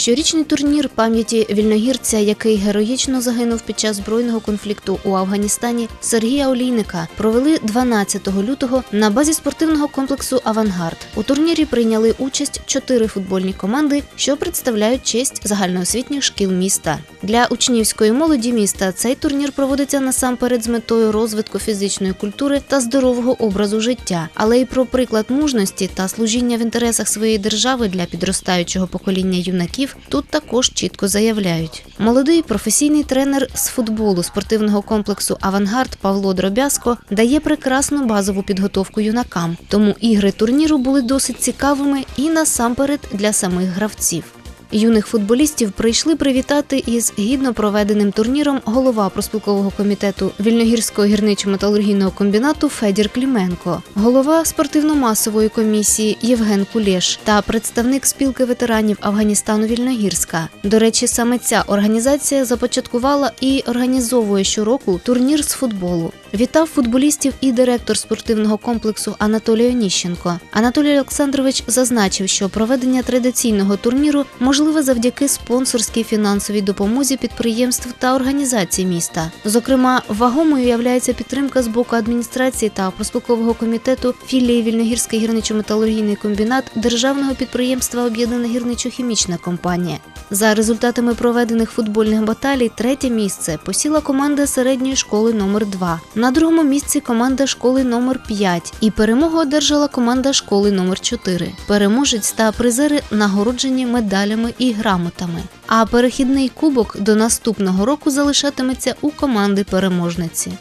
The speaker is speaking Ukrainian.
Щорічний турнір пам'яті вільногірця, який героїчно загинув під час збройного конфлікту у Афганістані Сергія Олійника, провели 12 лютого на базі спортивного комплексу Авангард. У турнірі прийняли участь чотири футбольні команди, що представляють честь загальноосвітніх шкіл міста. Для учнівської молоді міста цей турнір проводиться насамперед з метою розвитку фізичної культури та здорового образу життя, але й про приклад мужності та служіння в інтересах своєї держави для підростаючого покоління юнаків тут також чітко заявляють. Молодий професійний тренер з футболу спортивного комплексу Авангард Павло Дробязко дає прекрасну базову підготовку юнакам, тому ігри турніру були досить цікавими і насамперед для самих гравців. Юних футболістів прийшли привітати із гідно проведеним турніром голова проспілкового комітету Вільногірського гірничо-металургійного комбінату Федір Кліменко, голова спортивно-масової комісії Євген Кулєш та представник спілки ветеранів Афганістану Вільногірська. До речі, саме ця організація започаткувала і організовує щороку турнір з футболу. Вітав футболістів і директор спортивного комплексу Анатолій Оніщенко. Анатолій Олександрович зазначив, що проведення традиційного турніру можливе завдяки спонсорській фінансовій допомозі підприємств та організацій міста. Зокрема, вагомою являється підтримка з боку адміністрації та проспілкового комітету філії Вільногірський гірничо-металургійний комбінат державного підприємства Об'єднана гірничо-хімічна компанія. За результатами проведених футбольних баталій, третє місце посіла команда середньої школи номер 2 На другому місці команда школи номер 5 і перемогу одержала команда школи номер 4 Переможець та призери нагороджені медалями і грамотами. А перехідний кубок до наступного року залишатиметься у команди переможниці.